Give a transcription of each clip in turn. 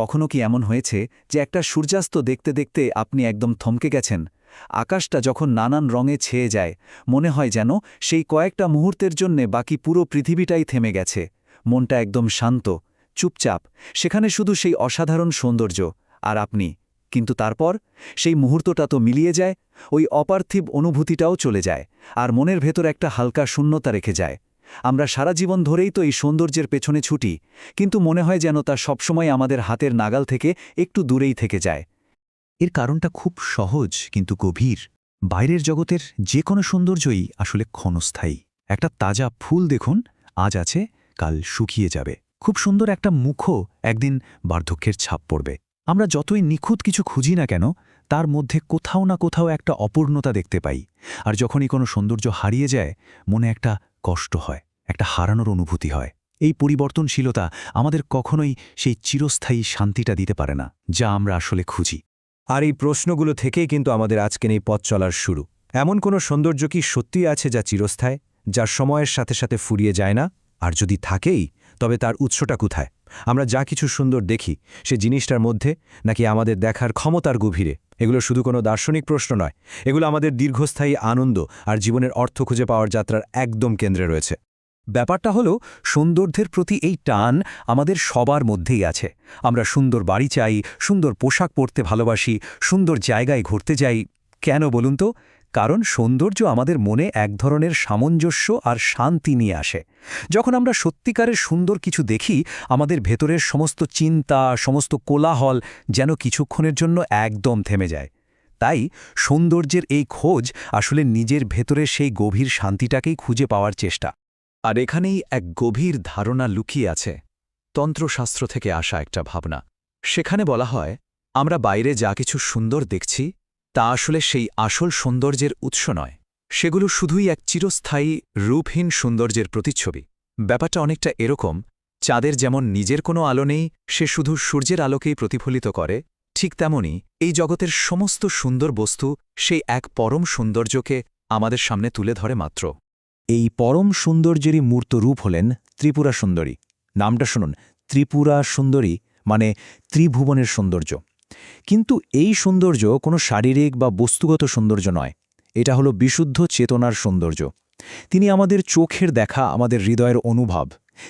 কখনো কি এমন হয়েছে যে একটা সূর্যাস্ত দেখতে দেখতে আপনি একদম থমকে গেছেন? আকাশটা যখন নানান রঙে ছেয়ে যায়, মনে হয় যেন সেই কয়েকটা মুহূর্তের জন্যে বাকি পুরো পৃথিবীটাই থেমে গেছে। মনটা একদম শান্ত, চুপচাপ, সেখানে শুধু সেই অসাধারণ সৌন্দর্য, আর আপনি। কিন্তু তারপর? সেই মুহূর্তটা তো মিলিয়ে যায়, ওই অপার্থিব অনুভূতিটাও চলে যায়, আর মনের ভেতর একটা হালকা শূন্যতা রেখে যায়। আমরা সারা জীবন ধরেই তো এই সৌন্দর্যের পেছনে ছুটি, কিন্তু মনে হয় যেন তা সবসময় আমাদের হাতের নাগাল থেকে একটু দূরেই থেকে যায়। এর কারণটা খুব সহজ, কিন্তু গভীর। বাইরের জগতের যে কোনো সৌন্দর্যই আসলে ক্ষণস্থায়ী। একটা তাজা ফুল দেখুন, আজ আছে, কাল শুকিয়ে যাবে। খুব সুন্দর একটা মুখও একদিন বার্ধক্যের ছাপ পড়বে। আমরা যতই নিখুঁত কিছু খুঁজি না কেন তার মধ্যে কোথাও না কোথাও একটা অপূর্ণতা দেখতে পাই। আর যখনই কোনো সৌন্দর্য হারিয়ে যায়, মনে একটা কষ্ট হয়, একটা হারানোর অনুভূতি হয়। এই পরিবর্তনশীলতা আমাদের কখনোই সেই চিরস্থায়ী শান্তিটা দিতে পারে না, যা আমরা আসলে খুঁজি। আর এই প্রশ্নগুলো থেকেই কিন্তু আমাদের আজকের এই পথ চলার শুরু। এমন কোনো সৌন্দর্য কি সত্যিই আছে যা চিরস্থায়, যা সময়ের সাথে সাথে ফুরিয়ে যায় না? আর যদি থাকেই, তবে তার উৎসটা কোথায়? আমরা যা কিছু সুন্দর দেখি, সে জিনিসটার মধ্যে নাকি আমাদের দেখার ক্ষমতার গভীরে? এগুলো শুধু কোনো দার্শনিক প্রশ্ন নয়, এগুলো আমাদের দীর্ঘস্থায়ী আনন্দ আর জীবনের অর্থ খুঁজে পাওয়ার যাত্রার একদম কেন্দ্রে রয়েছে। ব্যাপারটা হলো সৌন্দর্যের প্রতি এই টান আমাদের সবার মধ্যেই আছে। আমরা সুন্দর বাড়ি চাই, সুন্দর পোশাক পরতে ভালোবাসি, সুন্দর জায়গায় ঘুরতে যাই। কেন বলুন তো? কারণ সৌন্দর্য আমাদের মনে এক ধরনের সামঞ্জস্য আর শান্তি নিয়ে আসে। যখন আমরা সত্যিকারের সুন্দর কিছু দেখি, আমাদের ভেতরের সমস্ত চিন্তা, সমস্ত কোলাহল যেন কিছুক্ষণের জন্য একদম থেমে যায়। তাই সৌন্দর্যের এই খোঁজ আসলে নিজের ভেতরে সেই গভীর শান্তিটাকেই খুঁজে পাওয়ার চেষ্টা। আর এখানেই এক গভীর ধারণা লুকিয়ে আছে। তন্ত্রশাস্ত্র থেকে আসা একটা ভাবনা। সেখানে বলা হয়, আমরা বাইরে যা কিছু সুন্দর দেখছি তা আসলে সেই আসল সৌন্দর্যের উৎস নয়। সেগুলো শুধুই এক চিরস্থায়ী, রূপহীন সৌন্দর্যের প্রতিচ্ছবি। ব্যাপারটা অনেকটা এরকম, চাঁদের যেমন নিজের কোনো আলো নেই, সে শুধু সূর্যের আলোকেই প্রতিফলিত করে, ঠিক তেমনি এই জগতের সমস্ত সুন্দর বস্তু সেই এক পরম সৌন্দর্যকে আমাদের সামনে তুলে ধরে মাত্র। এই পরম সৌন্দর্যেরই মূর্ত রূপ হলেন ত্রিপুরা সুন্দরী। নামটা শুনুন, ত্রিপুরা সুন্দরী মানে ত্রিভুবনের সৌন্দর্য। কিন্তু এই সৌন্দর্য কোনো শারীরিক বা বস্তুগত সৌন্দর্য নয়। এটা হলো বিশুদ্ধ চেতনার সৌন্দর্য। তিনি আমাদের চোখের দেখা, আমাদের হৃদয়ের অনুভব।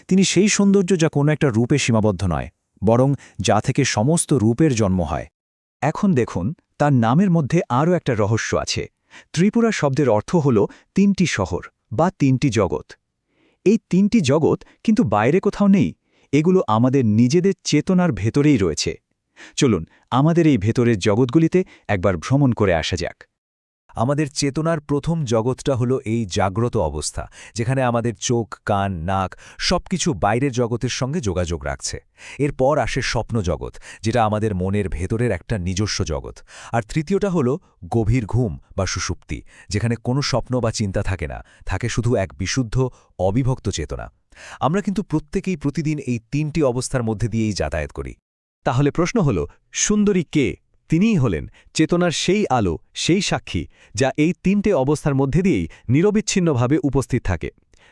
তিনি সেই সৌন্দর্য যা কোনো একটা রূপে সীমাবদ্ধ নয়, বরং যা থেকে সমস্ত রূপের জন্ম হয়। এখন দেখুন, তার নামের মধ্যে আরও একটা রহস্য আছে। ত্রিপুরা শব্দের অর্থ হল তিনটি শহর বা তিনটি জগৎ। এই তিনটি জগৎ কিন্তু বাইরে কোথাও নেই। এগুলো আমাদের নিজেদের চেতনার ভেতরেই রয়েছে। চলুন, আমাদের এই ভেতরের জগৎগুলিতে একবার ভ্রমণ করে আসা যাক। আমাদের চেতনার প্রথম জগৎটা হলো এই জাগ্রত অবস্থা, যেখানে আমাদের চোখ, কান, নাক সবকিছু বাইরের জগতের সঙ্গে যোগাযোগ রাখছে। এরপর আসে স্বপ্ন জগৎ, যেটা আমাদের মনের ভেতরের একটা নিজস্ব জগৎ। আর তৃতীয়টা হলো গভীর ঘুম বা সুষুপ্তি, যেখানে কোনো স্বপ্ন বা চিন্তা থাকে না, থাকে শুধু এক বিশুদ্ধ, অবিভক্ত চেতনা। আমরা কিন্তু প্রত্যেকেই প্রতিদিন এই তিনটি অবস্থার মধ্যে দিয়েই যাতায়াত করি। তাহলে প্রশ্ন হল, সুন্দরী কে? তিনিই হলেন চেতনার সেই আলো, সেই সাক্ষী, যা এই তিনটে অবস্থার মধ্যে দিয়েই নিরবিচ্ছিন্নভাবে উপস্থিত থাকে।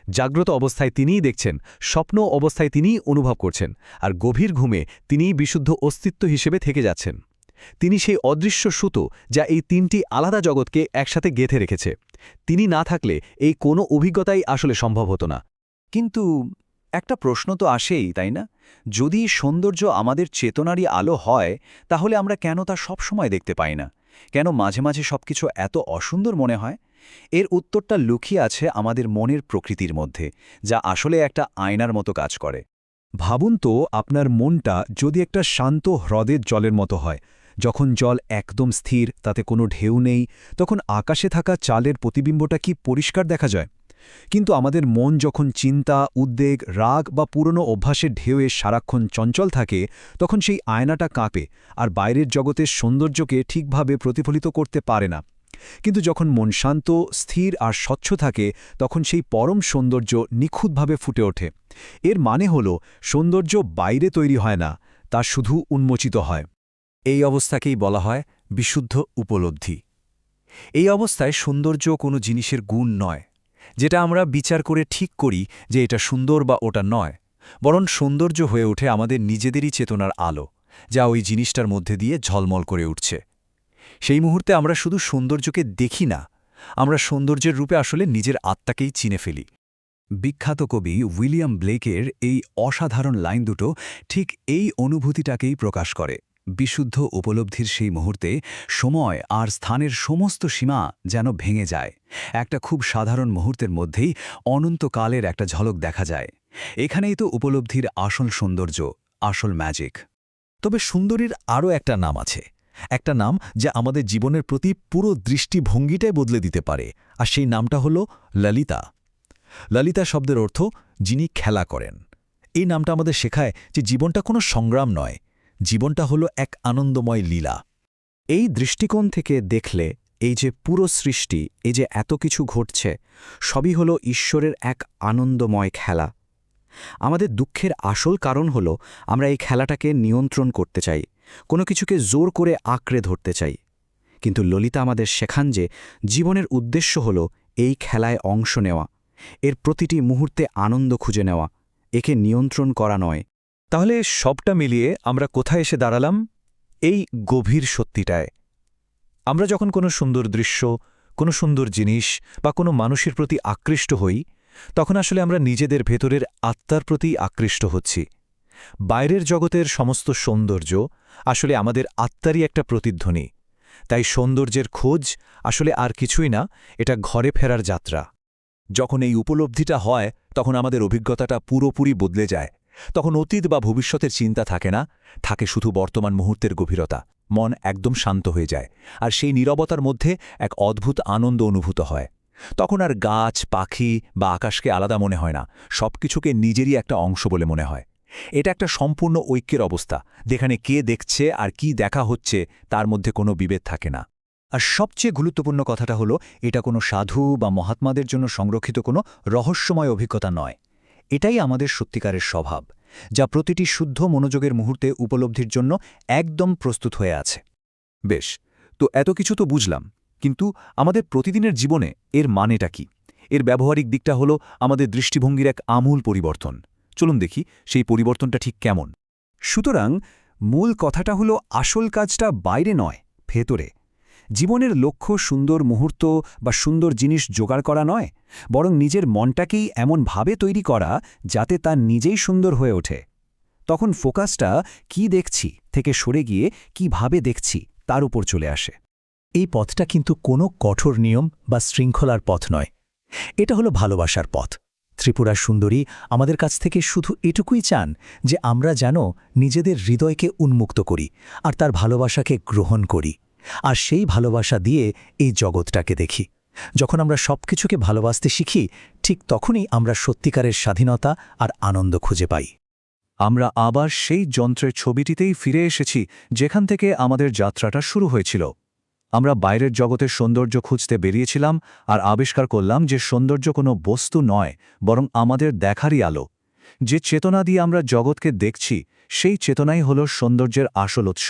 জাগ্রত অবস্থায় তিনিই দেখছেন, স্বপ্ন অবস্থায় তিনিই অনুভব করছেন, আর গভীর ঘুমে তিনিই বিশুদ্ধ অস্তিত্ব হিসেবে থেকে যাচ্ছেন। তিনি সেই অদৃশ্য সুতো, যা এই তিনটি আলাদা জগৎকে একসাথে গেঁথে রেখেছে। তিনি না থাকলে এই কোনো অভিজ্ঞতাই আসলে সম্ভব হতো না। কিন্তু একটা প্রশ্ন তো আসেই, তাই না? যদি সৌন্দর্য আমাদের চেতনারই আলো হয়, তাহলে আমরা কেন তা সবসময় দেখতে পাই না? কেন মাঝে মাঝে সবকিছু এত অসুন্দর মনে হয়? এর উত্তরটা লুকিয়ে আছে আমাদের মনের প্রকৃতির মধ্যে, যা আসলে একটা আয়নার মতো কাজ করে। ভাবুন তো, আপনার মনটা যদি একটা শান্ত হ্রদের জলের মতো হয়, যখন জল একদম স্থির, তাতে কোনো ঢেউ নেই, তখন আকাশে থাকা চালের প্রতিবিম্বটা কি পরিষ্কার দেখা যায়? কিন্তু আমাদের মন যখন চিন্তা, উদ্বেগ, রাগ বা পুরনো অভ্যাসের ঢেউয়ে সারাক্ষণ চঞ্চল থাকে, তখন সেই আয়নাটা কাঁপে আর বাইরের জগতের সৌন্দর্যকে ঠিকভাবে প্রতিফলিত করতে পারে না। কিন্তু যখন মন শান্ত, স্থির আর স্বচ্ছ থাকে, তখন সেই পরম সৌন্দর্য নিখুঁতভাবে ফুটে ওঠে। এর মানে হল, সৌন্দর্য বাইরে তৈরি হয় না, তা শুধু উন্মোচিত হয়। এই অবস্থাকেই বলা হয় বিশুদ্ধ উপলব্ধি। এই অবস্থায় সৌন্দর্য কোনো জিনিসের গুণ নয়। যেটা আমরা বিচার করে ঠিক করি যে এটা সুন্দর বা ওটা নয়, বরং সৌন্দর্য হয়ে ওঠে আমাদের নিজেদেরই চেতনার আলো, যা ওই জিনিসটার মধ্যে দিয়ে ঝলমল করে উঠছে। সেই মুহূর্তে আমরা শুধু সৌন্দর্যকে দেখি না, আমরা সৌন্দর্যের রূপে আসলে নিজের আত্মাকেই চিনে ফেলি। বিখ্যাত কবি উইলিয়াম ব্লেকের এই অসাধারণ লাইন দুটো ঠিক এই অনুভূতিটাকেই প্রকাশ করে। বিশুদ্ধ উপলব্ধির সেই মুহূর্তে সময় আর স্থানের সমস্ত সীমা যেন ভেঙে যায়। একটা খুব সাধারণ মুহূর্তের মধ্যেই অনন্তকালের একটা ঝলক দেখা যায়। এখানেই তো উপলব্ধির আসল সৌন্দর্য, আসল ম্যাজিক তবে সুন্দরীর আরও একটা নাম আছে। একটা নাম যা আমাদের জীবনের প্রতি পুরো দৃষ্টিভঙ্গিটাই বদলে দিতে পারে, আর সেই নামটা হল ললিতা। ললিতা শব্দের অর্থ যিনি খেলা করেন। এই নামটা আমাদের শেখায় যে জীবনটা কোনো সংগ্রাম নয় জীবনটা হলো এক আনন্দময় লীলা। এই দৃষ্টিকোণ থেকে দেখলে এই যে পুরো সৃষ্টি, এই যে এত কিছু ঘটছে, সবই হলো ঈশ্বরের এক আনন্দময় খেলা। আমাদের দুঃখের আসল কারণ হলো আমরা এই খেলাটাকে নিয়ন্ত্রণ করতে চাই, কোনো কিছুকে জোর করে আঁকড়ে ধরতে চাই। কিন্তু ললিতা আমাদের শেখান যে জীবনের উদ্দেশ্য হলো এই খেলায় অংশ নেওয়া, এর প্রতিটি মুহূর্তে আনন্দ খুঁজে নেওয়া, একে নিয়ন্ত্রণ করা নয়। তাহলে সবটা মিলিয়ে আমরা কোথায় এসে দাঁড়ালাম? এই গভীর সত্যিটায়। আমরা যখন কোনো সুন্দর দৃশ্য, কোনো সুন্দর জিনিস বা কোনো মানুষের প্রতি আকৃষ্ট হই, তখন আসলে আমরা নিজেদের ভেতরের আত্মার প্রতি আকৃষ্ট হচ্ছি। বাইরের জগতের সমস্ত সৌন্দর্য আসলে আমাদের আত্মারই একটা প্রতিধ্বনি। তাই সৌন্দর্যের খোঁজ আসলে আর কিছুই না, এটা ঘরে ফেরার যাত্রা। যখন এই উপলব্ধিটা হয়, তখন আমাদের অভিজ্ঞতাটা পুরোপুরি বদলে যায়। তখন অতীত বা ভবিষ্যতের চিন্তা থাকে না, থাকে শুধু বর্তমান মুহূর্তের গভীরতা। মন একদম শান্ত হয়ে যায়, আর সেই নীরবতার মধ্যে এক অদ্ভুত আনন্দ অনুভূত হয়। তখন আর গাছ, পাখি বা আকাশকে আলাদা মনে হয় না, সবকিছুকে নিজেরই একটা অংশ বলে মনে হয়। এটা একটা সম্পূর্ণ ঐক্যের অবস্থা, যেখানে কে দেখছে আর কি দেখা হচ্ছে তার মধ্যে কোনো বিভেদ থাকে না। আর সবচেয়ে গুরুত্বপূর্ণ কথাটা হলো, এটা কোনো সাধু বা মহাত্মাদের জন্য সংরক্ষিত কোনো রহস্যময় অভিজ্ঞতা নয়। এটাই আমাদের সত্যিকারের স্বভাব, যা প্রতিটি শুদ্ধ মনোযোগের মুহূর্তে উপলব্ধির জন্য একদম প্রস্তুত হয়ে আছে। বেশ, তো এত কিছু তো বুঝলাম, কিন্তু আমাদের প্রতিদিনের জীবনে এর মানেটা কি? এর ব্যবহারিক দিকটা হলো আমাদের দৃষ্টিভঙ্গির এক আমূল পরিবর্তন। চলুন দেখি সেই পরিবর্তনটা ঠিক কেমন। সুতরাং মূল কথাটা হলো আসল কাজটা বাইরে নয়, ভেতরে। জীবনের লক্ষ্য সুন্দর মুহূর্ত বা সুন্দর জিনিস জোগাড় করা নয়, বরং নিজের মনটাকেই এমনভাবে তৈরি করা যাতে তা নিজেই সুন্দর হয়ে ওঠে। তখন ফোকাসটা কি দেখছি থেকে সরে গিয়ে কীভাবে দেখছি তার উপর চলে আসে। এই পথটা কিন্তু কোনো কঠোর নিয়ম বা শৃঙ্খলার পথ নয়। এটা হলো ভালোবাসার পথ। ত্রিপুরা সুন্দরী আমাদের কাছ থেকে শুধু এটুকুই চান যে আমরা যেন নিজেদের হৃদয়কে উন্মুক্ত করি আর তার ভালোবাসাকে গ্রহণ করি। আর সেই ভালোবাসা দিয়ে এই জগৎটাকে দেখি। যখন আমরা সবকিছুকে ভালোবাসতে শিখি, ঠিক তখনই আমরা সত্যিকারের স্বাধীনতা আর আনন্দ খুঁজে পাই। আমরা আবার সেই যন্ত্রের ছবিটিতেই ফিরে এসেছি, যেখান থেকে আমাদের যাত্রাটা শুরু হয়েছিল। আমরা বাইরের জগতের সৌন্দর্য খুঁজতে বেরিয়েছিলাম আর আবিষ্কার করলাম যে সৌন্দর্য কোনো বস্তু নয়, বরং আমাদের দেখারই আলো। যে চেতনা দিয়ে আমরা জগৎকে দেখছি, সেই চেতনাই হল সৌন্দর্যের আসল উৎস।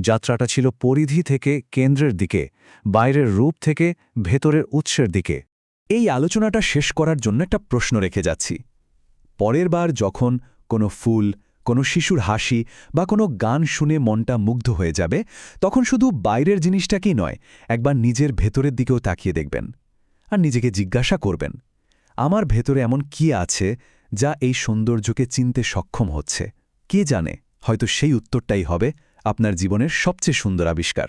যাত্রাটা ছিল পরিধি থেকে কেন্দ্রের দিকে, বাইরের রূপ থেকে ভেতরের উৎসের দিকে। এই আলোচনাটা শেষ করার জন্য একটা প্রশ্ন রেখে যাচ্ছি। পরের বার যখন কোনো ফুল, কোনো শিশুর হাসি বা কোনো গান শুনে মনটা মুগ্ধ হয়ে যাবে, তখন শুধু বাইরের জিনিসটাকেই নয়, একবার নিজের ভেতরের দিকেও তাকিয়ে দেখবেন আর নিজেকে জিজ্ঞাসা করবেন, আমার ভেতরে এমন কি আছে যা এই সৌন্দর্যকে চিনতে সক্ষম হচ্ছে? কে জানে? হয়তো সেই উত্তরটাই হবে আপনার জীবনের সবচেয়ে সুন্দর আবিষ্কার।